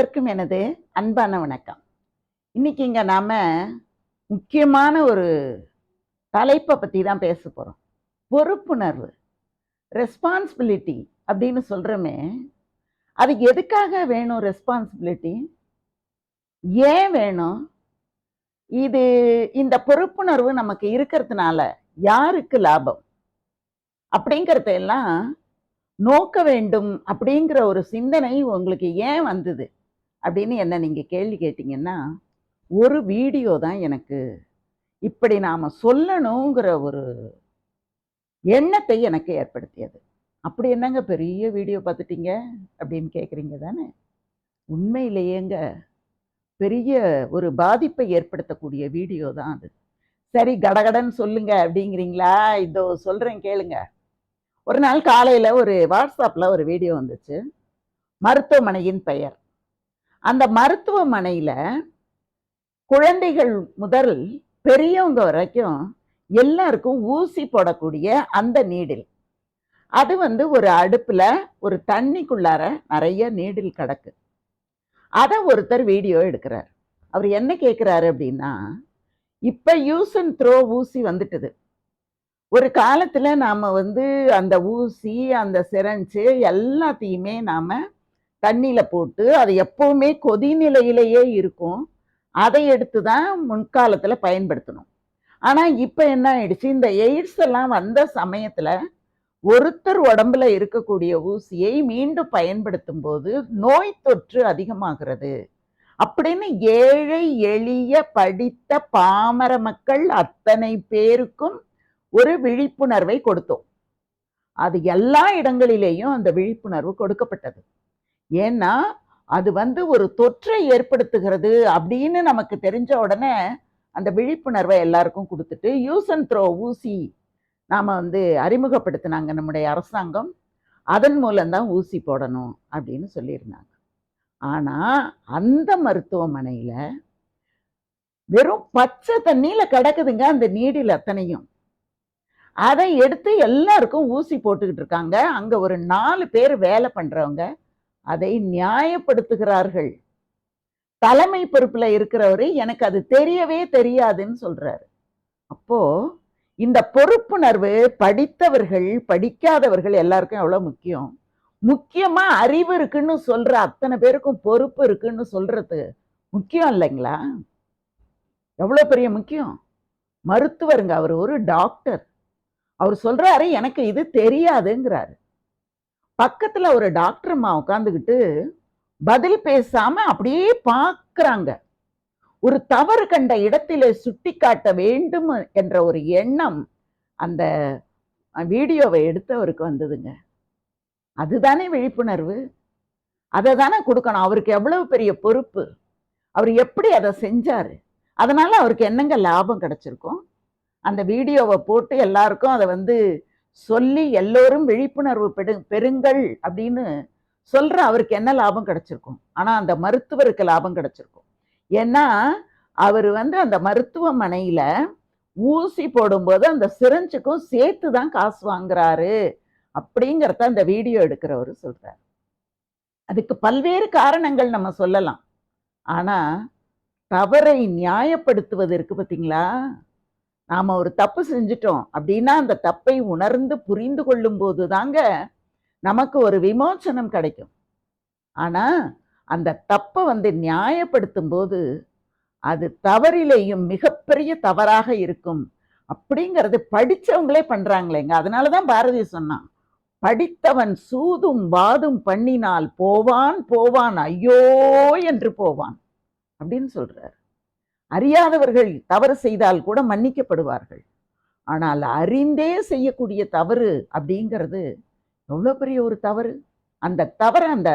அனைவருக்கும் எனது அன்பான வணக்கம். இன்னைக்கு இங்க நாம முக்கியமான ஒரு தலைப்பை பத்தி தான் பேச போறோம். பொறுப்புணர்வு ரெஸ்பான்சிபிலிட்டி அப்படின்னு சொல்றோமே அது எதுக்காக வேணும் ரெஸ்பான்சிபிலிட்டி ஏன் வேணும்? இது இந்த பொறுப்புணர்வு நமக்கு இருக்கிறதுனால யாருக்கு லாபம்? அப்படிங்கிறத எல்லாம் நோக்க வேண்டும் அப்படிங்கிற ஒரு சிந்தனை உங்களுக்கு ஏன் வந்தது? அப்படின்னு என்ன நீங்கள் கேள்வி கேட்டிங்கன்னா ஒரு வீடியோ தான் எனக்கு இப்படி நாம் சொல்லணுங்கிற ஒரு எண்ணத்தை எனக்கு ஏற்படுத்தியது. அப்படி என்னங்க பெரிய வீடியோ பார்த்துட்டீங்க அப்படின்னு கேட்குறீங்க தானே? உண்மையிலேயேங்க பெரிய ஒரு பாதிப்பை ஏற்படுத்தக்கூடிய வீடியோ தான் அது. சரி கடகடன்னு சொல்லுங்க அப்படிங்கிறீங்களா? இதோ சொல்கிறேன் கேளுங்க. ஒரு நாள் காலையில் ஒரு வாட்ஸ்அப்பில் ஒரு வீடியோ வந்துச்சு. மருத்துவமனையின் பெயர். அந்த மருத்துவமனையில் குழந்தைகள் முதல் பெரியவங்க வரைக்கும் எல்லாருக்கும் ஊசி போடக்கூடிய அந்த நீடில். அது வந்து ஒரு அடுப்பில் ஒரு தண்ணிக்குள்ளார நிறைய நீடில் கிடக்கு. அதை ஒருத்தர் வீடியோ எடுக்கிறார். அவர் என்ன கேட்குறாரு அப்படின்னா இப்போ யூஸ் அண்ட் த்ரோ ஊசி வந்துட்டுது. ஒரு காலத்தில் நாம் வந்து அந்த ஊசி அந்த சிரஞ்சு எல்லாத்தையுமே நாம் தண்ணியில் போட்டு அது எப்போவுமே கொதிநிலையிலேயே இருக்கும். அதை எடுத்து தான் முன்காலத்தில் பயன்படுத்தணும். ஆனால் இப்போ என்ன ஆயிடுச்சு? இந்த எய்ட்ஸ் எல்லாம் வந்த சமயத்தில் ஒருத்தர் உடம்புல இருக்கக்கூடிய ஊசியை மீண்டும் பயன்படுத்தும் போது நோய் தொற்று அதிகமாகிறது. அப்படின்னு ஏழை எளிய படித்த பாமர மக்கள் அத்தனை பேருக்கும் ஒரு விழிப்புணர்வை கொடுத்தோம். அது எல்லா இடங்களிலேயும் அந்த விழிப்புணர்வு கொடுக்கப்பட்டது. ஏன்னா அது வந்து ஒரு தொற்றை ஏற்படுத்துகிறது அப்படின்னு நமக்கு தெரிஞ்ச உடனே அந்த விழிப்புணர்வை எல்லாருக்கும் கொடுத்துட்டு யூஸ் அண்ட் த்ரோ ஊசி நாம் வந்து அறிமுகப்படுத்தினாங்க நம்முடைய அரசாங்கம். அதன் மூலம்தான் ஊசி போடணும் அப்படின்னு சொல்லியிருந்தாங்க. ஆனால் அந்த மருத்துவமனையில் வெறும் பச்சை தண்ணியில் கிடக்குதுங்க அந்த நீடில் அத்தனையும். அதை எடுத்து எல்லாருக்கும் ஊசி போட்டுக்கிட்டு இருக்காங்க. அங்கே ஒரு நாலு பேர் வேலை பண்ணுறவங்க அதை நியாயப்படுத்துகிறார்கள். தலைமை பொறுப்புல இருக்கிறவரு எனக்கு அது தெரியவே தெரியாதுன்னு சொல்றாரு. அப்போ இந்த பொறுப்புணர்வு படித்தவர்கள் படிக்காதவர்கள் எல்லாருக்கும் எவ்வளவு முக்கியம்? முக்கியமா அறிவு இருக்குன்னு சொல்ற அத்தனை பேருக்கும் பொறுப்பு இருக்குன்னு சொல்றது முக்கியம் இல்லைங்களா? எவ்வளோ பெரிய முக்கியம்? மருத்துவருங்க அவர் ஒரு டாக்டர். அவர் சொல்றாரு எனக்கு இது தெரியாதுங்கிறாரு. பக்கத்தில் ஒரு டாக்டர் அம்மா உட்காந்துக்கிட்டு பதில் பேசாம அப்படியே பார்க்குறாங்க. ஒரு தவறு கண்ட இடத்திலே சுட்டி காட்ட வேண்டும் என்ற ஒரு எண்ணம் அந்த வீடியோவை எடுத்தவருக்கு வந்ததுங்க. அதுதானே விழிப்புணர்வு? அதை தானே கொடுக்கணும். அவருக்கு எவ்வளவு பெரிய பொறுப்பு? அவர் எப்படி அதை செஞ்சார்? அதனால் அவருக்கு என்னங்க லாபம் கிடச்சிருக்கும்? அந்த வீடியோவை போட்டு எல்லாருக்கும் அதை வந்து சொல்லி எல்லோரும் விழிப்புணர்வு பெடு பெறுங்கள் அப்படின்னு சொல்ற அவருக்கு என்ன லாபம் கிடைச்சிருக்கும்? ஆனா அந்த மருத்துவருக்கு லாபம் கிடைச்சிருக்கும். ஏன்னா அவர் வந்து அந்த மருத்துவமனையில ஊசி போடும்போது அந்த சிரஞ்சுக்கும் சேர்த்து தான் காசு வாங்குறாரு அப்படிங்கிறத அந்த வீடியோ எடுக்கிறவர் சொல்றாரு. அதுக்கு பல்வேறு காரணங்கள் நம்ம சொல்லலாம். ஆனா தவறை நியாயப்படுத்துவது பார்த்தீங்களா நாம் ஒரு தப்பு செஞ்சிட்டோம் அப்படின்னா அந்த தப்பை உணர்ந்து புரிந்து கொள்ளும் போது தாங்க நமக்கு ஒரு விமோச்சனம் கிடைக்கும். ஆனால் அந்த தப்பை வந்து நியாயப்படுத்தும் போது அது தவறிலேயும் மிகப்பெரிய தவறாக இருக்கும் அப்படிங்கிறது படித்தவங்களே பண்ணுறாங்களேங்க அதனால தான் பாரதி சொன்னான் படித்தவன் சூதும் வாதும் பண்ணினால் போவான் போவான் ஐயோ என்று போவான் அப்படின்னு சொல்கிறார் அறியாதவர்கள் தவறு செய்தால் கூட மன்னிக்கப்படுவார்கள். ஆனால் அறிந்தே செய்யக்கூடிய தவறு அப்படிங்கிறது எவ்வளோ பெரிய ஒரு தவறு? அந்த தவறை அந்த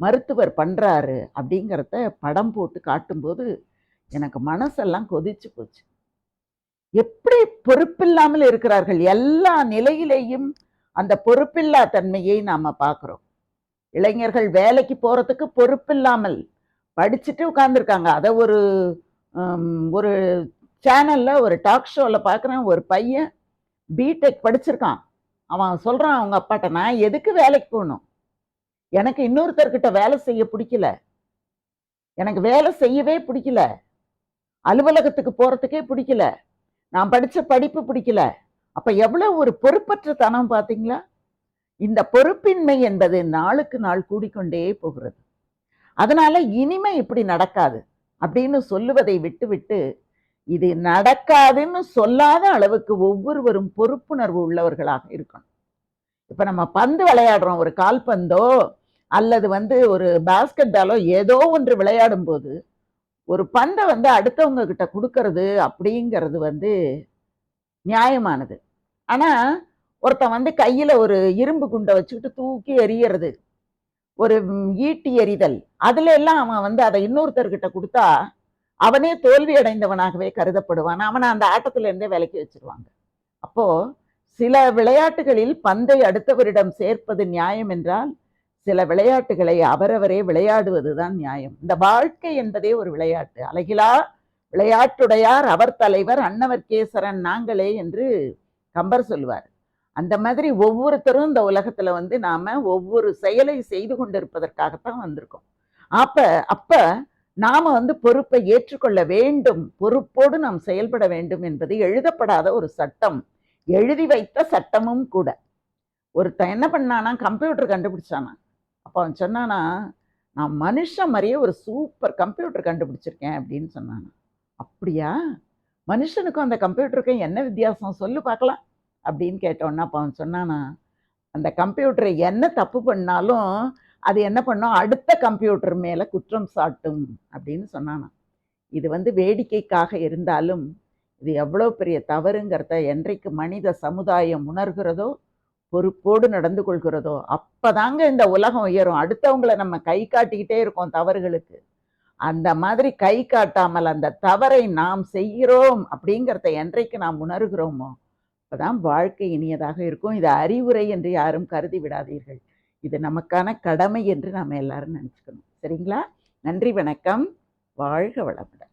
மருத்துவர் பண்றாரு அப்படிங்கிறத படம் போட்டு காட்டும்போது எனக்கு மனசெல்லாம் கொதிச்சு போச்சு. எப்படி பொறுப்பில்லாமல் இருக்கிறார்கள்? எல்லா நிலையிலேயும் அந்த பொறுப்பில்லா தன்மையை நாம பார்க்குறோம். இளைஞர்கள் வேலைக்கு போறதுக்கு பொறுப்பில்லாமல் படிச்சுட்டு உட்கார்ந்துருக்காங்க. அதை ஒரு ஒரு சேனல்ல ஒரு டாக் ஷோவில் பார்க்குறேன் ஒரு பையன் பிடெக் படிச்சிருக்கான். அவன் சொல்றான் அவங்க அப்பாட்ட நான் எதுக்கு வேலைக்கு போகணும்? எனக்கு இன்னொருத்தர்கிட்ட வேலை செய்ய பிடிக்கல. எனக்கு வேலை செய்யவே பிடிக்கல. அலுவலகத்துக்கு போறதுக்கே பிடிக்கல. நான் படிச்ச படிப்பு பிடிக்கல. அப்ப எவ்வளோ ஒரு பொறுப்பற்ற தனம் பாத்தீங்களா? இந்த பொறுப்பின்மை என்பது நாளுக்கு நாள் கூடிக்கொண்டே போகிறது. அதனால இனிமே இப்படி நடக்காது. அப்படின்னு சொல்லுவதை விட்டுவிட்டு இது நடக்காதுன்னு சொல்லாத அளவுக்கு ஒவ்வொருவரும் பொறுப்புணர்வு உள்ளவர்களாக இருக்கணும். இப்ப நம்ம பந்து விளையாடுறோம் ஒரு கால்பந்தோ அல்லது வந்து ஒரு பாஸ்கெட் பாலோ ஏதோ ஒன்று விளையாடும் போது ஒரு பந்தை வந்து அடுத்தவங்க கிட்ட கொடுக்கறது அப்படிங்கிறது வந்து நியாயமானது. ஆனால் ஒருத்தன் வந்து கையில் ஒரு இரும்பு குண்டை வச்சுக்கிட்டு தூக்கி எறியறது ஒரு ஈட்டி எறிதல். அதுல எல்லாம் அவன் வந்து அதை இன்னொருத்தர்கிட்ட கொடுத்தா அவனே தோல்வி அடைந்தவனாகவே கருதப்படுவான். அவனை அந்த ஆட்டத்துல இருந்தே விலக்கி வச்சிருவாங்க. அப்போ சில விளையாட்டுகளில் பந்தை அடுத்தவரிடம் சேர்ப்பது நியாயம் என்றால் சில விளையாட்டுகளை அவரவரே விளையாடுவதுதான் நியாயம். இந்த வாழ்க்கை என்பதே ஒரு விளையாட்டு. அழகிலா விளையாட்டுடையார் அவர் தலைவர் அன்னவர் கேசரன் நாங்களே என்று கம்பர் சொல்லுவார். அந்த மாதிரி ஒவ்வொருத்தரும் இந்த உலகத்துல வந்து நாம ஒவ்வொரு செயலை செய்து கொண்டிருப்பதற்காகத்தான் வந்திருக்கோம். அப்ப அப்ப நாம வந்து பொறுப்பை ஏற்றுக்கொள்ள வேண்டும். பொறுப்போடு நாம் செயல்பட வேண்டும் என்பது எழுதப்படாத ஒரு சட்டம். எழுதி வைத்த சட்டமும் கூட. ஒருத்தன் என்ன பண்ணானா கம்ப்யூட்டர் கண்டுபிடிச்சானா. அப்போ அவன் சொன்னானா நான் மனுஷன் மாதிரியே ஒரு சூப்பர் கம்ப்யூட்டர் கண்டுபிடிச்சிருக்கேன் அப்படின்னு சொன்னானா. அப்படியா? மனுஷனுக்கும் அந்த கம்ப்யூட்டருக்கும் என்ன வித்தியாசம்? சொல்லு பார்க்கலாம். அப்படின்னு கேட்டோன்னா அப்போ அவன் சொன்னானா அந்த கம்ப்யூட்டர் என்ன தப்பு பண்ணாலும் அது என்ன பண்ணும்? அடுத்த கம்ப்யூட்டர் மேலே குற்றம் சாட்டும் அப்படின்னு சொன்னானா. இது வந்து வேடிக்கைக்காக இருந்தாலும் இது எவ்வளோ பெரிய தவறுங்கிறத என்றைக்கு மனித சமுதாயம் உணர்கிறதோ பொறுப்போடு நடந்து கொள்கிறதோ அப்போதாங்க இந்த உலகம் உயரும். அடுத்தவங்கள நம்ம கை காட்டிக்கிட்டே இருக்கோம் தவறுகளுக்கு. அந்த மாதிரி கை காட்டாமல் அந்த தவறை நாம் செய்கிறோம் அப்படிங்கிறத என்றைக்கு நாம் உணர்கிறோமோ அப்போதான் வாழ்க்கை இனியதாக இருக்கும். இது அறிவுரை என்று யாரும் கருதி விடாதீர்கள். இது நமக்கான கடமை என்று நாம் எல்லாரும் நினச்சிக்கணும். சரிங்களா? நன்றி வணக்கம். வாழ்க வளமுடன்.